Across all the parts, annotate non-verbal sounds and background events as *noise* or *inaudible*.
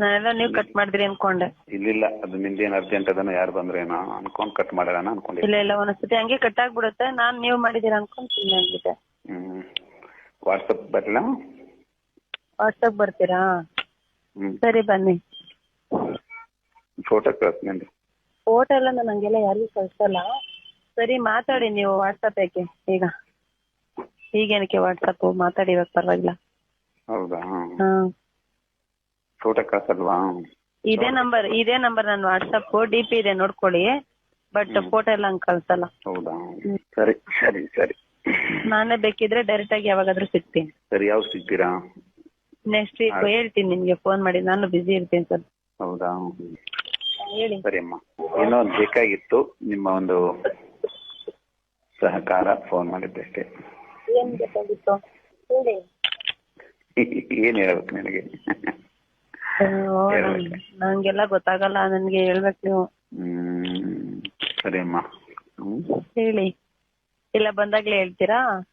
ನಾನೆಲ್ಲ ನೀವು ಕಟ್ ಮಾಡಿದ್ರಿ ಅನ್ಕೊಂಡೆ. ಇಲ್ಲ ಅದು ನಿಂದೇನು ಅರ್ಜೆಂಟ್ ಅದನ್ನ ಯಾರು ಬಂದ್ರೇನೋ ಅನ್ಕೊಂಡ್ ಕಟ್ ಮಾಡೋಣ ಅನ್ಕೊಂಡಿದ್ದೆ. ಇಲ್ಲ ಇಲ್ಲ ಒಂದ್ಸತಿ ಹಂಗೆ ಕಟ್ ಆಗ್ಬಿಡುತ್ತೆ ನಾನ್ ನೀವು ಮಾಡಿದೀರ ಅನ್ಕೊಂಡ್ ಸುಮ್ಮನೆ ಆಗ್ಬಿಟ್ಟೆ ಹ್ಮ್ ವಾಟ್ಸಪ್ ಬರ್ಲಾ? ವಾಟ್ಸಪ್ ಬರ್ತೀರಾ? ಹ್ಮ್. ಸರಿ ಬನ್ನಿ. ಫೋಟೋ ಕಳ್ಸ್ತೀನಿ ಫೋಟೋ ಎಲ್ಲ ನಾನು ಹಂಗೆಲ್ಲ ಯಾರಿಗೂ ಕಳ್ಸಲ್ಲ. ಸರಿ ಮಾತಾಡಿ ನೀವು ವಾಟ್ಸಪ್ ಯಾಕೆ? ಈಗ. ಈಗೇನಕ್ಕೆ ವಾಟ್ಸಪ್ ಮಾತಾಡಿ ಇವಾಗ ಪರವಾಗಿಲ್ಲ. ಹೌದಾ? ಹಾ. ಫೋಟೋ ಕಳ್ಸಲ್ವಾ? ಇದೇ ನಂಬರ್ ಇದೇ ನಂಬರ್ ನನ್ನ ವಾಟ್ಸಪ್ ಡಿ ಪಿ ಇದೆ ನೋಡ್ಕೊಳ್ಳಿ. ಬಟ್ ಫೋಟೋ ಎಲ್ಲ ಹಂಗ್ ಕಳ್ಸಲ್ಲ. ಹೌದಾ? ಸರಿ ಸರಿ ಸರಿ. ನಾನೇ ಬೇಕಿದ್ರೆ ಡೈರೆಕ್ಟ್ ಆಗಿ ಯಾವಾಗಾದ್ರೂ ಸಿಗ್ತೀನಿ. ಸರಿ ಯಾವಾಗ ಸಿಗ್ತೀರಾ? ನೆಕ್ಸ್ಟ್ ವೀಕ್ ಹೇಳ್ತೀನಿ ನಿಮ್ಗೆ ಫೋನ್ ಮಾಡಿ. ನಾನು ಬಿಸಿ ಇರ್ತೀನಿ ಸರ್ ಹೌದಾ? ಹೇಳಿ. ಸರಿ ಅಮ್ಮ. ಏನೋ ಒಂದ್ ಬೇಕಾಗಿತ್ತು ನಿಮ್ಮ ಒಂದು ಸಹಕಾರ ಫೋನ್ ಮಾಡಿದ್ದಷ್ಟೇ. ಏನ್ ಬೇಕಾಗಿತ್ತು? ಹೇಳಿ. *laughs* ಏನ್ ಹೇಳ್ಬೇಕು ನಿನಗೆ? *laughs* ನಂಗೆಲ್ಲ ಗೊತ್ತಾಗಲ್ಲ ನನ್ಗೆ ಹೇಳ್ಬೇಕು ನೀವು. ಹ್ಮ್ ಸರಿ ಅಮ್ಮ. ಹ್ಮ್? ಹೇಳಿ. ಇಲ್ಲ ಬಂದಾಗ್ಲೇ ಹೇಳ್ತೀರಾ?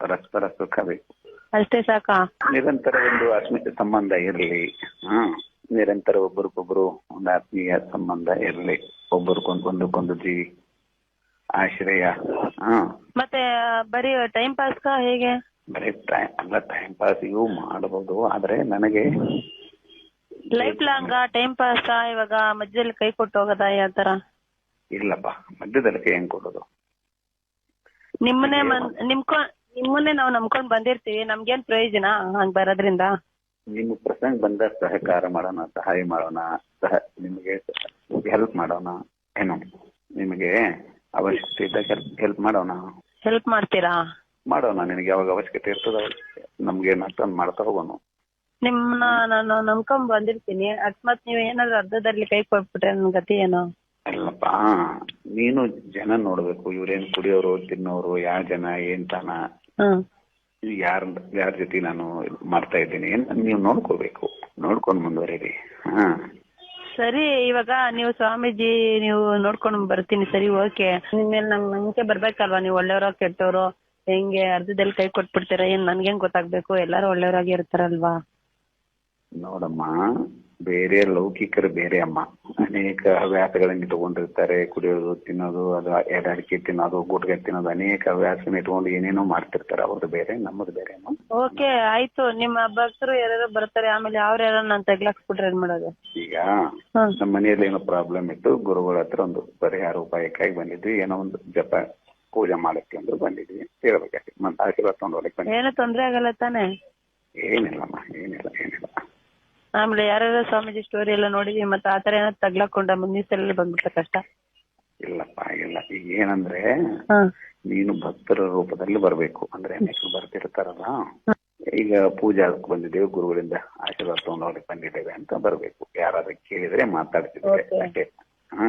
ಪರಸ್ಪರ ಸುಖ ಬೇಕು ಅಷ್ಟೇ ಸಾಕಾ? ನಿರಂತರ ಒಂದು ಆತ್ಮೀಯ ಸಂಬಂಧ ಇರಲಿ. ಹಾ ನಿರಂತರ ಒಬ್ಬರಿಗೊಬ್ರು ಒಂದು ಆತ್ಮೀಯ ಸಂಬಂಧ ಇರಲಿ. ಒಬ್ಬರಿಗೊಂದು ಒಂದಕ್ಕೊಂದು ಜೀವಿ ಆಶ್ರಯ. ಹಾ ಮತ್ತೆ ಬರೀ ಟೈಮ್ ಪಾಸ್ಗಾ ಹೇಗೆ? ಬರೀ ಟೈಮ್ ಅಲ್ಲ ಟೈಮ್ ಪಾಸ್ ಇವು ಮಾಡಬಹುದು ಆದ್ರೆ ನನಗೆ ಲೈಫ್ ಲಾಂಗ್ ಟೈಮ್ ಪಾಸ್ ಇವಾಗ ಮಧ್ಯದಲ್ಲಿ ಕೈ ಕೊಟ್ಟು ಹೋಗದ ಯಾವ ತರ? ಇಲ್ಲಪ್ಪ ಮಧ್ಯದಲ್ಲಿ ಕೈ ಹೆಂಗ್ ಕೊಡೋದು? ನಿಮ್ಮನ್ನೇ ನಿಮ್ಕೊ ನಿಮ್ಮನ್ನೇ ನಾವು ನಂಬ್ಕೊಂಡ್ ಬಂದಿರ್ತೀವಿ ನಮ್ಗೇನ್ ಪ್ರಯೋಜನ ಹಂಗ್ ಬರೋದ್ರಿಂದ? ನಿಮ್ಮ ಪ್ರಸಂಗ ಬಂದ ಸಹಕಾರ ಮಾಡೋಣ ಸಹಾಯ ಮಾಡೋಣ ಸಹ ನಿಮಗೆ ಹೆಲ್ಪ್ ಮಾಡೋಣ ಏನು ನಿಮಗೆ ಅವಶ್ಯಕತೆ ಇದ್ದಾಗ ಹೆಲ್ಪ್ ಹೆಲ್ಪ್ ಮಾಡೋಣ. ಹೆಲ್ಪ್ ಮಾಡ್ತೀರಾ? ಮಾಡೋಣ ನಿನಗೆ ಯಾವಾಗ ಅವಶ್ಯಕತೆ ಇರ್ತದ ನಮ್ಗೆ ಏನಾಗ್ತದ ಮಾಡ್ತಾ ಹೋಗೋಣ ನಿಮ್ನ ನಾನು ನಂಬ್ಕೊಂಡ್ ಬಂದಿರ್ತೀನಿ. ಅಕಸ್ಮಾತ್ ನೀವ್ ಏನಾದ್ರು ಅರ್ಧದಲ್ಲಿ ಕೈ ಕೊಟ್ಬಿಟ್ರೆ ನನ್ ಗತಿ ಏನು? ಅಲ್ಲಪ್ಪ ನೀನು ಜನ ನೋಡ್ಬೇಕು. ಇವ್ರೇನ್ ಕುಡಿಯೋರು ತಿನ್ನೋರು ಯಾವ ಜನ ಏನ್ ತಾನ? ಯಾರ ಯಾರ ಜೊತೆ ನಾನು ಮಾಡ್ತಾ ಇದ್ದೀನಿ ನೀವು ನೋಡ್ಕೋಬೇಕು. ನೋಡ್ಕೊಂಡು ಮುಂದುವರೀರಿ. ಹಾ. ಸರಿ ಇವಾಗ ನೀವು ಸ್ವಾಮೀಜಿ ನೀವು ನೋಡ್ಕೊಂಡು ಬರ್ತೀನಿ. ಸರಿ ಓಕೆ. ನಿಮ್ಮೇಲೆ ನಮ್ ನಂಬಿಕೆ ಬರ್ಬೇಕಲ್ವಾ? ನೀವು ಒಳ್ಳೆವರಾಗ್ ಕೆಟ್ಟವ್ರು? ಹೆಂಗೆ ಅರ್ಧದಲ್ಲಿ ಕೈ ಕೊಟ್ಬಿಡ್ತೀರಾ? ಏನ್ ನನ್ಗೇನ್ ಗೊತ್ತಾಗ್ಬೇಕು? ಎಲ್ಲಾರು ಒಳ್ಳೆಯವ್ರಾಗಿ ಇರ್ತಾರಲ್ವಾ? ನೋಡಮ್ಮ ಬೇರೆ ಲೌಕಿಕರು ಬೇರೆ ಅಮ್ಮ. ಅನೇಕ ಹವ್ಯಾಸಗಳನ್ನ ಇಟ್ಕೊಂಡಿರ್ತಾರೆ ಕುಡಿಯೋದು ತಿನ್ನೋದು ಅದು ಎಡೆ ಅಡಿಕೆ ತಿನ್ನೋದು ಗುಟ್ಗೆ ತಿನ್ನೋದು ಅನೇಕ ಹವ್ಯಾಸನ ಇಟ್ಕೊಂಡು ಏನೇನೋ ಮಾಡ್ತಿರ್ತಾರೆ. ಅವ್ರದ್ದು ಬೇರೆ ನಮ್ಮದು ಬೇರೆ ಅಮ್ಮ. ಓಕೆ ಆಯ್ತು. ನಿಮ್ಮ ಭಕ್ತರು ಯಾರು ಬರ್ತಾರೆ ಆಮೇಲೆ ಅವ್ರ ಯಾರು ನಾನು ತೆಗ್ಲಾಕ್ಸ್ಬಿಟ್ರೆ ಏನ್ ಮಾಡೋದು? ಈಗ ನಮ್ಮ ಮನೆಯಲ್ಲಿ ಏನೋ ಪ್ರಾಬ್ಲಮ್ ಇತ್ತು ಗುರುಗಳ ಹತ್ರ ಒಂದು ಪರಿಹಾರ ಉಪಾಯಕ್ಕಾಗಿ ಬಂದಿದ್ವಿ. ಏನೋ ಒಂದು ಜಪ ಪೂಜೆ ಮಾಡಕ್ಕೆ ಅಂದ್ರೆ ಬಂದಿದ್ವಿ. ಹೇಳ್ಬೇಕಾಗಿ ಮತ್ತೆ ಆಶೀರ್ವಾದ ತಗೊಂಡು ಹೋಗ್ಲಿಕ್ಕೆ ಬಂದ್ವಿ ಏನು ತೊಂದ್ರೆ ಆಗಲ್ಲ ತಾನೆ? ಏನಿಲ್ಲಮ್ಮ ಏನಿಲ್ಲ ಏನಿಲ್ಲ. ಆಮೇಲೆ ಯಾರ್ಯಾರ ಸ್ವಾಮೀಜಿ ಸ್ಟೋರಿ ಎಲ್ಲ ನೋಡಿದೀವಿ ಮತ್ತೆ ಆತರ ಏನಾದ್ರು ತಗ್ಲಾಕೊಂಡ ಮುಂದಿನ ಸಲ ಬಂದ್ಬಿಟ್ಟ ಕಷ್ಟ? ಇಲ್ಲಪ್ಪ ಇಲ್ಲ ಈಗ ಏನಂದ್ರೆ ನೀನು ಭಕ್ತರ ರೂಪದಲ್ಲಿ ಬರಬೇಕು. ಅಂದ್ರೆ ಅನೇಕರು ಬರ್ತಿರ್ತಾರಲ್ಲ? ಈಗ ಪೂಜಾ ಬಂದಿದ್ದೇವೆ ಗುರುಗಳಿಂದ ಆಶೀರ್ವಾದ ತಗೊಂಡು ಅವ್ರಿಗೆ ಬಂದಿದ್ದೇವೆ ಅಂತ ಬರಬೇಕು. ಯಾರಾದ್ರೂ ಕೇಳಿದ್ರೆ ಮಾತಾಡ್ತಿದ್ರೆ. ಅಷ್ಟೇ. ಹಾ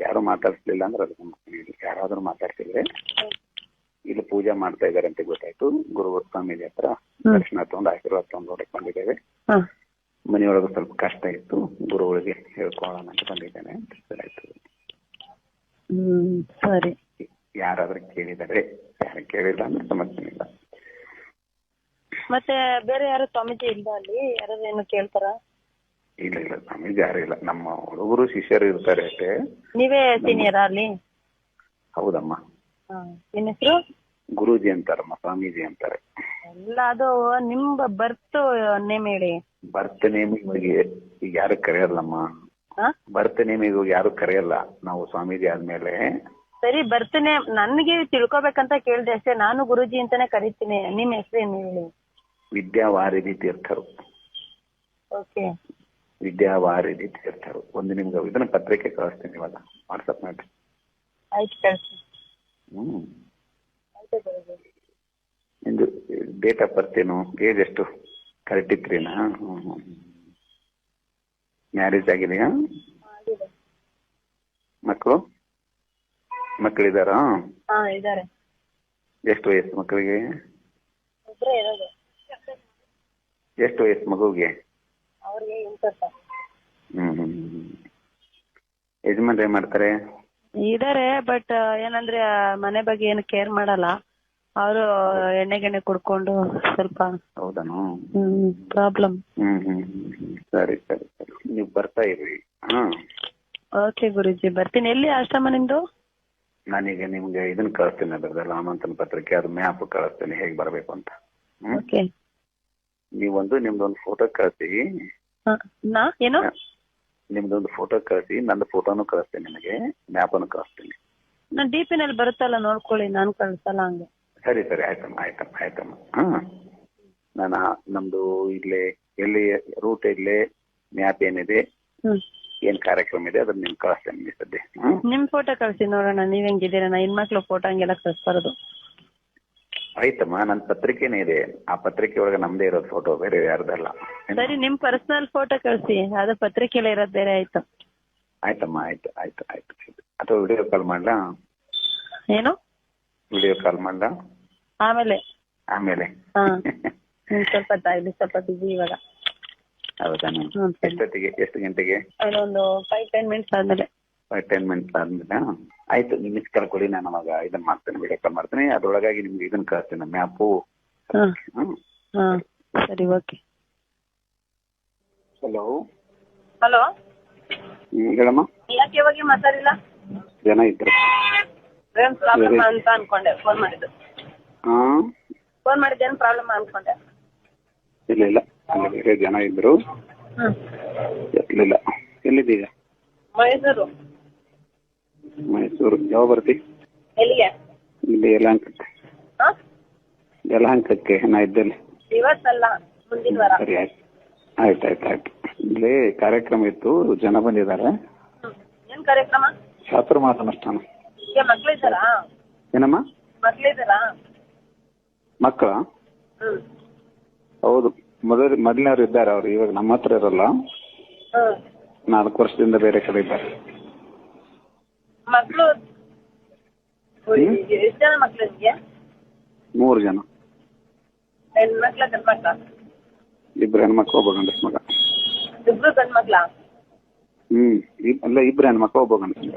ಯಾರು ಮಾತಾಡ್ತಿಲ್ಲ ಅಂದ್ರೆ ಅದಕ್ಕೆ ಯಾರಾದ್ರೂ ಮಾತಾಡ್ತಿದ್ರೆ ಇಲ್ಲಿ ಪೂಜಾ ಮಾಡ್ತಾ ಇದಾರೆ ಅಂತ ಗೊತ್ತಾಯ್ತು. ಗುರು ಸ್ವಾಮೀಜಿ ಹತ್ರ. ದರ್ಶನ ತಗೊಂಡು ಆಶೀರ್ವಾದ ತಗೊಂಡು ಬಂದಿದ್ದೇವೆ ಹ್ಮ್ ಮನೆಯೊಳಗೆ ಸ್ವಲ್ಪ ಕಷ್ಟ ಇತ್ತು. ಗುರುಗಳಿಗೆ ಹೇಳ್ಕೊಳ್ಳೋಣ ಅಂತ ಬಂದಿದ್ದೇನೆ. ಅಂತ ಆಯ್ತು. ಹ್ಮ್ ಸರಿ. ಯಾರಾದ್ರೂ ಕೇಳಿದರೆ ಯಾರು ಕೇಳಿಲ್ಲ ಅಂದ್ರೆ ಸಮಸ್ಯೆ ಇಲ್ಲ. ಮತ್ತೆ ಬೇರೆ ಯಾರು ಸ್ವಾಮೀಜಿ ಇಲ್ಲ ಅಲ್ಲಿ? ಯಾರು ಏನು ಕೇಳ್ತಾರ? ಇಲ್ಲ ಇಲ್ಲ ಸ್ವಾಮೀಜಿ ಯಾರು ಇಲ್ಲ. ನಮ್ಮ ಹುಡುಗರು ಶಿಷ್ಯರು ಇರ್ತಾರೆ ಅಷ್ಟೇ. ನೀವೇ ಸೀನಿಯರ್ ಅಲ್ಲಿ? ಹೌದಮ್ಮ. ಹೆಸರು? ಗುರೂಜಿ ಅಂತಾರಮ್ಮ ಸ್ವಾಮೀಜಿ ಅಂತಾರೆ. ಎಲ್ಲ ಅದು ನಿಮ್ ಬರ್ತ್ ನೇಮ್ ಹೇಳಿ. ಬರ್ತ್ ನೇಮ್ ಈಗ ಯಾರು ಕರೆಯಲ್ಲಮ್ಮ? ಹಾ ಬರ್ತ್ ನೇಮ್ ಈಗ ಯಾರು ಕರೆಯಲ್ಲ? ನಾವು ಸ್ವಾಮೀಜಿ ಆದ್ಮೇಲೆ. ಸರಿ ಬರ್ತ್ ನೇಮ್ ನನ್ಗೆ ತಿಳ್ಕೊಬೇಕಂತ ಕೇಳ್ದೆ ಅಷ್ಟೇ ನಾನು ಗುರುಜಿ ಅಂತಾನೆ ಕರಿತೀನಿ. ನಿಮ್ ಹೆಸರೇನು ಹೇಳಿ? ವಿದ್ಯಾವಾರಿಧಿ ತೀರ್ಥರು. ಓಕೆ. ವಿದ್ಯಾವಾರಿಧಿ ತೀರ್ಥರು. ಒಂದು ನಿಮ್ಗೆ ಇದನ್ನ ಪತ್ರಿಕೆ ಕಳಿಸ್ತೀನಿ ಇವಾಗ. ವಾಟ್ಸಪ್ ಮಾಡಿ ಆಯ್ತು ಕಳ್ಸಿ. ಹ್ಮ್. ನಿಂದು ಡೇಟ್ ಆಫ್ ಬರ್ತ್ ಏನು? ಏಜ್ ಎಷ್ಟು? ಕರೆಕ್ಟ್ ಇತ್ರಿನಾ ಮ್ಯಾರೇಜ್ ಆಗಿದೆಯಾ? ಆಗಿದೆ. ಮಕ್ಕಳು? ಮಕ್ಕಳಿದಾರಾ ಹಾ ಎಷ್ಟು ವಯಸ್ಸು ಮಕ್ಕಳಿಗೆ? ಇರೋದು. ಎಷ್ಟು ವಯಸ್ಸು ಮಗುವಿಗೆ? ಅವ್ರಿಗೆ ಹ್ಮ್ ಹ್ಮ್ ಹ್ಮ್. ಯಜಮಾನ್ರು ಏನ್ ಮಾಡ್ತಾರೆ? ಇದಾರೆ ಬಟ್ ಏನಂದ್ರೆ ಮನೆ ಬಗ್ಗೆ ಏನು ಕೇರ್ ಮಾಡಲ್ಲ. ಅವರು ಎಣ್ಣೆ ಗೆಣ್ಣೆ ಕುಡ್ಕೊಂಡು ಸ್ವಲ್ಪ ಹೌದನು? ಹ್ಮ್ ಪ್ರಾಬ್ಲಮ್ ಹ್ಮ್ ಹ್ಮ್. ಸರಿ ಸರಿ ಸರಿ. ನೀವು ಬರ್ತಾ ಇರಿ. ಹಾ. ಓಕೆ ಗುರುಜಿ. ಬರ್ತೀನಿ. ಎಲ್ಲಿ ಆಶ್ರಮ ನಿಮ್ದು? ನಾನೀಗ ನಿಮ್ಗೆ ಇದನ್ನ ಕಳಿಸ್ತೀನಿ ಅದ್ರದ್ದೆಲ್ಲ ಆಮಂತ್ರಣ ಪತ್ರಿಕೆ. ಅದು ಮ್ಯಾಪ್ ಕಳಿಸ್ತೀನಿ. ಹೇಗೆ ಬರಬೇಕು ಅಂತ. ನೀವ್ ಓಕೆ ನೀವೊಂದು ನಿಮ್ದೊಂದು ಫೋಟೋ ಕಳಿಸಿ. ನಾ? ಏನು? ನಿಮ್ದೊಂದು ಫೋಟೋ ಕಳಿಸಿ ನನ್ನ ಫೋಟೋನು ಕಳಿಸ್ತೇನೆ ನಿಮಗೆ ಮ್ಯಾಪನ್ನು ಕಳಿಸ್ತೀನಿ. ನಾನ್ ಡಿ ಪಿ ಬರುತ್ತಲ್ಲ ನೋಡ್ಕೊಳ್ಳಿ ನಾನು ಕಳಿಸಲ್ಲ ಹಂಗೆ. ಸರಿ ಸರಿ ಆಯ್ತಮ್ಮ ಆಯ್ತಮ್ಮ ಆಯ್ತಮ್ಮ. ಹಾ. ನಾನು ನಮ್ದು ಇಲ್ಲಿ ಎಲ್ಲಿ ರೂಟ್ ಇಲ್ಲಿ ಮ್ಯಾಪ್ ಏನಿದೆ ಹ್ಮ್. ಏನ್ ಕಾರ್ಯಕ್ರಮ ಇದೆ ಅದನ್ನ ನಿಮ್ಗೆ ಕಳಿಸ್ತೇನೆ ಸದ್ಯ. ಹ್ಮ್. ನಿಮ್ ಫೋಟೋ ಕಳಿಸಿ ನೋಡೋಣ ನೀವ್ ಹೆಂಗಿದ್ದೀರಾ ನಾ ಹೆಣ್ಮಕ್ಳು ಫೋಟೋ ಹಂಗೆಲ್ಲ ಕಳ್ಸ್ಬಾರ್ದು. ಆಯ್ತಮ್ಮ ನನ್ ಪತ್ರಿಕೆನೇ ಇದೆ. ಆ ಪತ್ರಿಕೆ ಒಳಗೆ ನಮ್ದೇ ಇರೋದು ಫೋಟೋ ಬೇರೆ ಯಾರ್ದಲ್ಲ. ಸರಿ ನಿಮ್ ಪರ್ಸನಲ್ ಫೋಟೋ ಕಳ್ಸಿ. ಅದು ಪತ್ರಿಕೆಯಲ್ಲಿ ಇರೋದ್ ಬೇರೆ ಆಯ್ತು. ಆಯ್ತಮ್ಮ ಆಯ್ತು ಆಯ್ತು ಆಯ್ತು ಅಥವಾ ವಿಡಿಯೋ ಕಾಲ್ ಮಾಡ್ಲಾ? ಏನು? ವಿಡಿಯೋ ಕಾಲ್ ಮಾಡ್ಲಾ? ಆಮೇಲೆ. ಆಮೇಲೆ. ಹಾ. ಹ್ಮ್ ಸ್ವಲ್ಪ ಸ್ವಲ್ಪ ಬಿಸಿ ಇವಾಗ. ಹೌದಾ ಹ್ಮ್ ಸರಿ. ಎಷ್ಟೊತ್ತಿಗೆ ಎಷ್ಟು ಗಂಟೆಗೆ? ಒಂದು ಫೈವ್ ಟೆನ್ ಮಿನಿಟ್ಸ್ ಆದ್ಮೇಲೆ. ಟೆನ್ ಮಿನಿಟ್ಸ್ ಆದ್ಮೇಲೆ? ಆಯ್ತು ನಿಮ್ ಮಿಸ್ ಕಾಲ್ ಕೊಡಿ ನಾನು ಅವಾಗ ಇದನ್ನ ಮಾಡ್ತೇನೆ ವಿಡಿಯೋ ಕಾಲ್ ಮಾಡ್ತೀನಿ. ಅದ್ರೊಳಗಾಗಿ ನಿಮ್ಗೆ ಇದನ್ನ ಕಳಿಸ್ತೇನೆ ಮ್ಯಾಪು ಹಾ. ಹ್ಮ್ ಹಾ. ಸರಿ ಓಕೆ ಹಲೋ ಹಲೋ ಹೇಳಮ್ಮ. ಯಾಕೆ ಇವಾಗ ಮಾತಾಡಿಲ್ಲ? ಜನ ಇದ್ರು. ಏನ್ ಪ್ರಾಬ್ಲಮ್ ಅಂತ ಅನ್ಕೊಂಡೆ ಫೋನ್ ಮಾಡಿದ್ದು. ಹಾ. ಫೋನ್ ಮಾಡಿದ್ದು ಏನ್ ಪ್ರಾಬ್ಲಮ್ ಅನ್ಕೊಂಡೆ? ಇಲ್ಲ ಇಲ್ಲ. ಅಲ್ಲಿ ಬೇರೆ ಜನ ಇದ್ರು. ಇರ್ಲಿಲ್ಲ ಎತ್ತಲಿಲ್ಲ ಎಲ್ಲಿದ್ದೀಗ? ಮೈಸೂರು. ಮೈಸೂರು. ಯಾವ ಬರ್ತಿ? ಎಲ್ಲಿಗೆ? ಇಲ್ಲಿ ಯಲಹಂಕಕ್ಕೆ. ಯಲಹಂಕಕ್ಕೆ ನಾ ಇದ್ದಲ್ಲಿ ಇವತ್ತಲ್ಲ ಮುಂದಿನ ವಾರ. ಸರಿ ಆಯ್ತು. ಆಯ್ತು ಆಯ್ತು ಆಯ್ತು. ಇಲ್ಲಿ ಕಾರ್ಯಕ್ರಮ ಇತ್ತು ಜನ ಬಂದಿದ್ದಾರೆ. ಏನ್ ಕಾರ್ಯಕ್ರಮ? ಚಾತುರ್ಮಾಸ ಅನುಷ್ಠಾನ ಮಕ್ಳಿದ್ದಾರಾ ಏನಮ್ಮ? ಮಕ್ಳಿದ್ದಾರಾ ಮಕ್ಕಳ? ಹೌದು. ಮೊದಲ ಮೊದಲಿನವ್ರು ಇದ್ದಾರೆ ಅವ್ರು ಇವಾಗ ನಮ್ಮ ಹತ್ರ ಇರಲ್ಲ. ನಾಲ್ಕು ವರ್ಷದಿಂದ ಬೇರೆ ಕಡೆ ಇದ್ದಾರೆ. ಮಕ್ಳು? ಎಷ್ಟು ಜನ ಮಕ್ಳು ನಿಮ್ಗೆ? ಮೂರು ಜನ. ಹೆಣ್ಮಕ್ಳ ಗಂಡ್ ಮಕ್ಳ? ಇಬ್ರು ಹೆಣ್ಮಕ್ಳು ಒಬ್ಬ ಗಂಡಸ್ ಮಗ. ಇಬ್ರು ಗಂಡ್ಮಕ್ಳ ಹ್ಮ್ ಇಬ್- ಅಲ್ಲ ಇಬ್ರು ಹೆಣ್ಮಕ್ಳು ಒಬ್ಬ ಗಂಡಸ್ ಮಗ.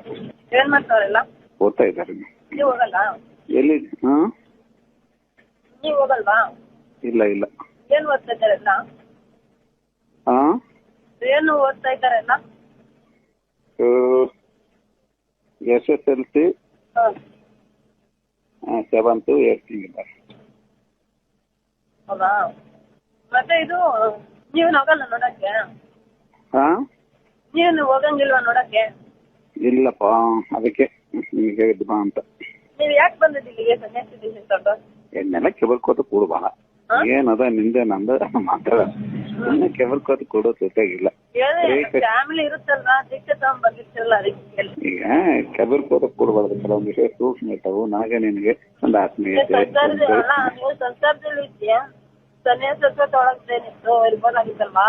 ಏನ್ ಮಾಡ್ತಾವ್ರೆಲ್ಲ ಓದ್ತಾ ಇದ್ದಾರೆ. ನೀವು ಹೋಗಲ್ಲ ಎಲ್ಲಿ ಹಾ? ನೀವ್ ಹೋಗಲ್ವಾ? ಇಲ್ಲ ಇಲ್ಲ. ಏನ್ ಓದ್ತಾ ಇದ್ದಾರೆಲ್ಲ ಹಾ ಏನು ಓದ್ತಾ ಇದ್ದಾರೆಲ್ಲ S S L C seventh eight ಹೌದಾ? ಮತ್ತೆ ಇದು ನೀವು ಹೋಗಲ್ಲ ನೋಡಕ್ಕೆ? ಹಾ? ನೀನು ಹೋಗಂಗಿಲ್ವಾ ನೋಡಕ್ಕೆ? ಇಲ್ಲಪ್ಪ ಅದಕ್ಕೆ ನೀವು ಹೇಳಿದ್ದು ಬಾ ಅಂತ. ನೀವು ಯಾಕೆ ಬಂದಿದ್ದು ಇಲ್ಲಿಗೆ ಸನ್ಯಾಸಿ ದೇಶ ತಗೊಂಡು ಎಣ್ಣೆಲ್ಲ ಕೆಬಲ್ಕೋತ ಕೂಡು ಬಾ? ಏನದ ನಿಂದೆ ನಂದ ಮಾತಾಡ ಸುಮ್ಮನೆ ಕೊಡೋ ಜೊತೆಗಿಲ್ಲ ಫ್ಯಾಮಿಲಿ ತಗೊಂಡ್ ಬಂದಿರ್ತಿರಲ್ಲ ಅದಕ್ಕೆ. ಈಗ ಕೋದ ಕೂಡಬಾರ್ದು. ಕೆಲವೊಂದು ವಿಷಯ ಸೂಕ್ಷ್ಮ ಇರ್ತಾವು. ನನಗೆ ನಿನಗೆ ಒಂದು ಆತ್ಮೀಯತೆ ನೀವು ಸಂಸಾರದಲ್ಲಿ ಇದ್ದೀಯ? ಸನ್ಯಾಸತ್ವ ಇರ್ಬೋದಾಗಿತ್ತಲ್ವಾ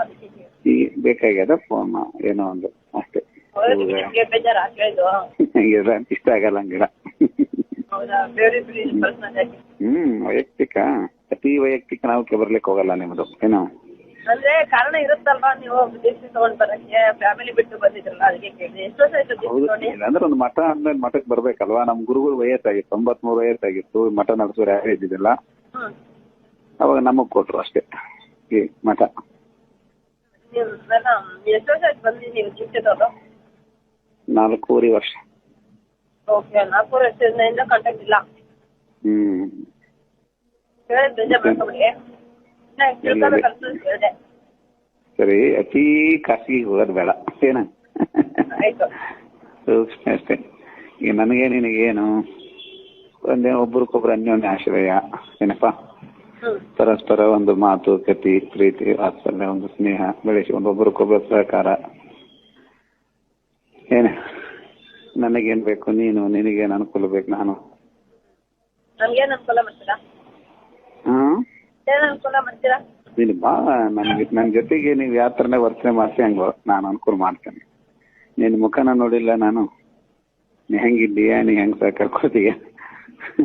ಅದಕ್ಕೆ ಈ ಬೇಕಾಗ್ಯದ ಫೋನ್ ಏನೋ ಒಂದು ಅಷ್ಟೇ. ಬೇಜಾರಾ ಇಷ್ಟ ಆಗಲ್ಲ ಹಂಗಿಲ್ಲ ಹೌದಾ? ಬೇರೆ ಬೇರೆ ಪರ್ಸನಲ್ ಆಗಿ ಹ್ಮ್ ವೈಯಕ್ತಿಕ. ಅತಿ ವೈಯಕ್ತಿಕ ನಾವು ಕೆಬರ್ಲಿಕ್ಕೆ ಹೋಗಲ್ಲ ನಿಮ್ದು ಏನು? ಅಂದ್ರೆ ಕಾರಣ ಇರುತ್ತಲ್ವಾ ನೀವು ದೀಕ್ಷೆ ತಗೊಂಡ್ ಬರಕ್ಕೆ? ಫ್ಯಾಮಿಲಿ ಬಿಟ್ಟು ಬಂದಿದ್ರಲ್ಲ ಅದಕ್ಕೆ ಕೇಳಿದೆ. ಎಷ್ಟು ವರ್ಷ ಆಯ್ತು ಹೌದು ಇಲ್ಲಾಂದ್ರೆ ಒಂದು ಮಠ ಅಂದ್ಮೇಲೆ ಮಠಕ್ಕೆ ಬರ್ಬೇಕಲ್ವಾ? ನಮ್ ಗುರುಗಳು ವಯಸ್ಸಾಗಿತ್ತು ತೊಂಬತ್ಮೂರು ವಯಸ್ಸಾಗಿತ್ತು ಮಠ ನಡೆಸೋರು ಯಾರು ಇದ್ದಿದ್ದಿಲ್ಲ. ಹ್ಮ್. ಅವಾಗ ನಮಗ್ ಕೊಟ್ರು ಅಷ್ಟೇ ಈ ಮಠ. ನೀವು ನನ್ನ ಎಷ್ಟು ವರ್ಷ ಆಯ್ತು ಬಂದು ನೀವು ತಗೊಂಡು ನಾಲ್ಕೂವರೆ ವರ್ಷ. ಓಕೆ ನಾಲ್ಕು ವರ್ಷದಿಂದ ಕಾಂಟ್ಯಾಕ್ಟ್ ಇಲ್ಲ. ಹ್ಮ್ ಹೇಳಿದ್ ಬೇಜಾರ್ ಮಾಡ್ಕೊಬಿಡಿ ನಾ ತಿಳ್ಕೊಬೇಕಂತ ಹೇಳಿದೆ ಸರಿ ಅತಿ ಖಾಸಗಿ ಹೋಗೋದು ಬೇಡ ಏನ ಸೂಕ್ಷ್ಮ ಅಷ್ಟೇ. ಈಗ ನನಗೆ ನಿನಗೇನು ಒಂದೇ ಒಬ್ರಿಗೊಬ್ರು ಅನ್ಯೋನ್ಯ ಆಶ್ರಯ ಏನಪ್ಪಾ? ಪರಸ್ಪರ ಒಂದು ಮಾತು ಕತಿ ಪ್ರೀತಿ ವಾತ್ಸಲ್ಯ ಒಂದು ಸ್ನೇಹ ಬೆಳೆಸಿಕೊಂಡು ಒಬ್ರಿಗೊಬ್ರು ಸಹಕಾರ. ಏನ ನನಗೇನ್ ಬೇಕು ನೀನು ನಿನಗೇನು ಅನುಕೂಲ ಬೇಕು ನಾನು ನಮ್ಗೇನ್ ಅನುಕೂಲ ಮಾಡ್ತೀರಾ ಹ್ಮ್ ಏನ್ ಅನುಕೂಲ ಮಾಡ್ತೀರಾ? ನನ್ಗೆ ನನ್ನ ಜೊತೆಗೆ ನೀವು ಯಾವ ಥರನೇ ವರ್ತನೆ ಮಾಡ್ಸಿ ಹಂಗ ನಾನು ಅನುಕೂಲ ಮಾಡ್ತೇನೆ. ನಿನ್ನ ಮುಖನ ನೋಡಿಲ್ಲ ನಾನು? ನೀ ಹೆಂಗಿದ್ದೀಯ? ನೀ ಹೆಂಗ್ ಸಹಕಾರ ಕೊಡ್ತೀಯ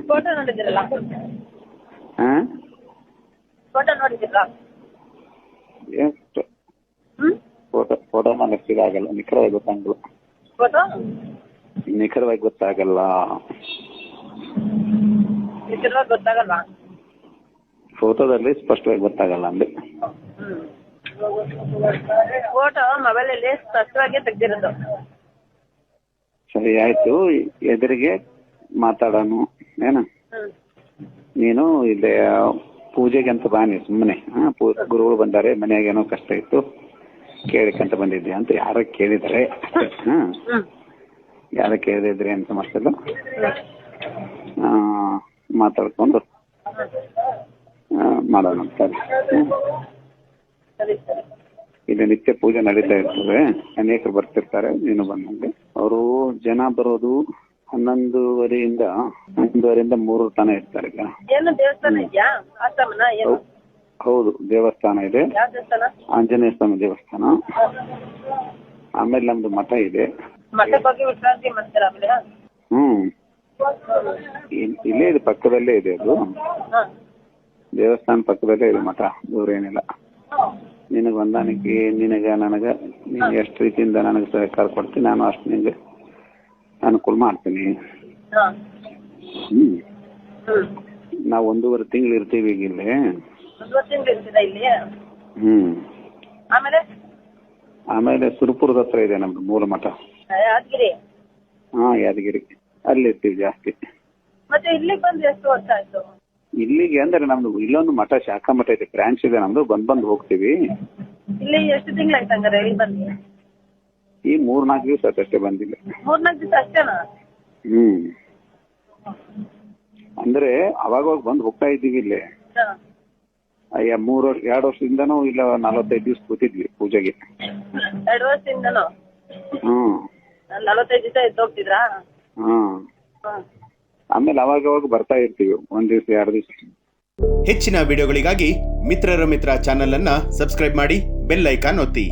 ಫೋಟೋ ನೋಡಿದಿರಲ್ಲ ಹಾ ಫೋಟೋ ನೋಡಿದಿರ ಹ್ಮ್? ಫೋಟೋ ಫೋಟೋ ಆಗಲ್ಲ ನಿಖರವಾಗಿ ಗೊತ್ತಾಗಲ್ಲ ಫೋಟೋ ನಿಖರವಾಗಿ ಗೊತ್ತಾಗಲ್ಲ. ಇದ್ರೊಳಗೆ ಗೊತ್ತಾಗಲ್ವಾ? ಫೋಟೋದಲ್ಲಿ ಸ್ಪಷ್ಟವಾಗಿ ಗೊತ್ತಾಗಲ್ಲ ಅಂದೆ. ಫೋಟೋ ಮೊಬೈಲಲ್ಲಿ ಸ್ಪಷ್ಟವಾಗಿ ತೆಗ್ದಿರೋದು. ಸರಿ ಆಯ್ತು. ಎದುರಿಗೆ ಮಾತಾಡೋಣ ಏನ? ನೀನು ಇಲ್ಲಿ ಪೂಜೆಗೆ ಅಂತ ಬಾನಿ ಸುಮ್ಮನೆ ಗುರುಗಳು ಬಂದಾರೆ ಮನೆಯಾಗ ಏನೋ ಕಷ್ಟ ಇತ್ತು. ಕೇಳಿಕಂತ ಬಂದಿದ್ದೆ ಅಂತ ಯಾರ ಕೇಳಿದ್ರೆ. ಯಾರ ಕೇಳಿದ್ರಿ ಅಂತ ಮತ್ತಲ್ಲ ಮಾತಾಡ್ಕೊಂಡು. ಆ, ಮಾಡೋಣ ಸರಿ. ಇಲ್ಲಿ ನಿತ್ಯ ಪೂಜೆ ನಡೀತಾ ಇರ್ತದೆ. ಅನೇಕರು ಬರ್ತಿರ್ತಾರೆ ನೀನು ಬಂದಂಗೆ ಅವರು ಜನ ಬರೋದು ಹನ್ನೊಂದುವರೆಯಿಂದ ಹನ್ನೊಂದುವರೆಯಿಂದ ಮೂರು ತನ ಇರ್ತಾರೆ ಹೌದು ದೇವಸ್ಥಾನ ಇದೆ. ಆಂಜನೇಯ ಸ್ವಾಮಿ ದೇವಸ್ಥಾನ. ಆಮೇಲೆ ನಮ್ದು ಮಠ ಇದೆ. ಹ್ಮ್. ಇಲ್- ಇಲ್ಲೇ ಇದೆ ಪಕ್ಕದಲ್ಲೇ ಇದೆ ಅದು. ದೇವಸ್ಥಾನ ಪಕ್ಕದಲ್ಲೇ ಇದೆ ಮಠ ದೂರ ಏನಿಲ್ಲ. ನಿನಗೆ ಹೊಂದಾಣಿಕೆ ನಿನಗ ನನಗ ನೀನು ಎಷ್ಟು ರೀತಿಯಿಂದ ನನಗೆ ಸಹಕಾರ ಕೊಡ್ತೀನಿ ನಾನು ಅಷ್ಟು ನಿಂಗೆ ಅನುಕೂಲ ಮಾಡ್ತೀನಿ. ನಾವ್ ಹ್ಮ್. ನಾವು ಒಂದೂವರೆ ತಿಂಗಳು ಇರ್ತೀವಿ ಈಗ ಇಲ್ಲಿ. ಹ್ಮ್. ಆಮೇಲೆ? ಸುರಪುರದ ಹತ್ರ ಇದೆ ನಮ್ದು ಮೂಲ ಮಠ. ಯಾದಗಿರಿ? ಹಾ ಯಾದಗಿರಿ. ಅಲ್ಲಿ ಇರ್ತೀವಿ ಜಾಸ್ತಿ. ಮತ್ತೆ ಇಲ್ಲಿ ಬಂದು ಎಷ್ಟು ವರ್ಷ ಆಯ್ತು? ಇಲ್ಲಿಗೆ ಅಂದ್ರೆ ನಮ್ದು ಇಲ್ಲೊಂದು ಮಠ ಶಾಖಾ ಮಠ ಇದೆ ಬ್ರಾಂಚ್ ಇದೆ ನಮ್ದು. ಬಂದ್ ಬಂದ್ ಹೋಗ್ತೀವಿ. ಇಲ್ಲಿ ಎಷ್ಟು ತಿಂಗಳಾಯ್ತು ಹಂಗಾರೆ ಇಲ್ಲಿ ಬಂದು? ಈ ಮೂರ್ ನಾಲ್ಕು ದಿವಸ ಅಷ್ಟೇ ಬಂದಿಲ್ಲ ಮೂರ್ನಾಲ್ಕು ದಿವಸ ಅಷ್ಟೇನಾ? ಹ್ಮ್. ಅಂದ್ರೆ ಅವಾಗ ಬಂದ್ ಹೋಗ್ತಾ ಇದ್ದೀವಿ ಇಲ್ಲಿ. ಅಯ್ಯ ಮೂರ್ ವರ್ಷ ಎರಡು ವರ್ಷದಿಂದನೂ ಇಲ್ಲ ನಲವತ್ತೈದು ದಿವಸ ಕೂತಿದ್ವಿ ಪೂಜೆಗೆ. ಎರಡು ವರ್ಷದಿಂದನೂ? ಹ್ಮ್. ನಲವತ್ತೈದು ದಿವಸ ಎದ್ದು ಹೋಗ್ತಿದ್ರಾ? ಹ್ಮ್. ಆಮೇಲೆ ಅವಾಗ ಅವಾಗ ಬರ್ತಾ ಇರ್ತೀವಿ, ಒಂದ್ ದಿವಸ, ಎರಡು ದಿವಸ. ಹೆಚ್ಚಿನ ವಿಡಿಯೋಗಳಿಗಾಗಿ ಮಿತ್ರರ ಮಿತ್ರ ಚಾನೆಲ್ ಅನ್ನ ಸಬ್ಸ್ಕ್ರೈಬ್ ಮಾಡಿ ಬೆಲ್ ಐಕಾನ್ ಒತ್ತಿ.